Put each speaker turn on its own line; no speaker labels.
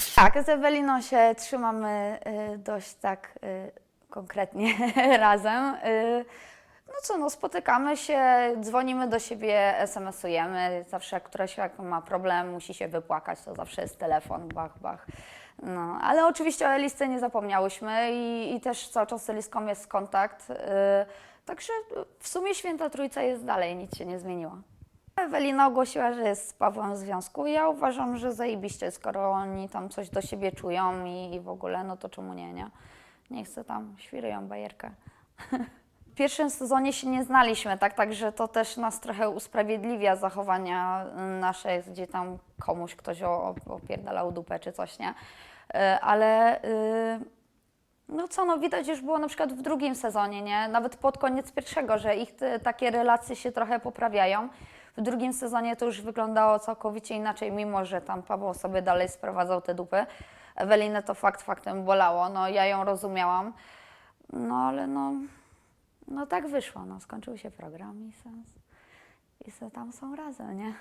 Tak, z Eweliną się trzymamy y, dość tak y, konkretnie razem. Y, no co, no spotykamy się, dzwonimy do siebie, SMS-ujemy. Zawsze jak któraś jak ma problem, musi się wypłakać, to zawsze jest telefon, bach, bach. No, ale oczywiście o Elisce nie zapomniałyśmy i, i też cały czas z Eliską jest kontakt. Także w sumie Święta Trójca jest dalej, nic się nie zmieniło. Ewelina ogłosiła, że jest z Pawłem w związku. Ja uważam, że zajebiście, skoro oni tam coś do siebie czują i, i w ogóle, no to czemu nie, nie? Nie chcę tam, świrują bajerkę. W pierwszym sezonie się nie znaliśmy, tak? Także to też nas trochę usprawiedliwia zachowania nasze, gdzie tam komuś ktoś opierdalał dupę czy coś, nie? E, Ale... y, no co, no widać już było na przykład w drugim sezonie, nie? Nawet pod koniec pierwszego, że ich takie relacje się trochę poprawiają. W drugim sezonie to już wyglądało całkowicie inaczej, mimo że tam Paweł sobie dalej sprowadzał te dupy. Ewelinę to fakt faktem bolało, no ja ją rozumiałam. No ale no, no tak wyszło, no skończył się program i se, i se tam są razem, nie?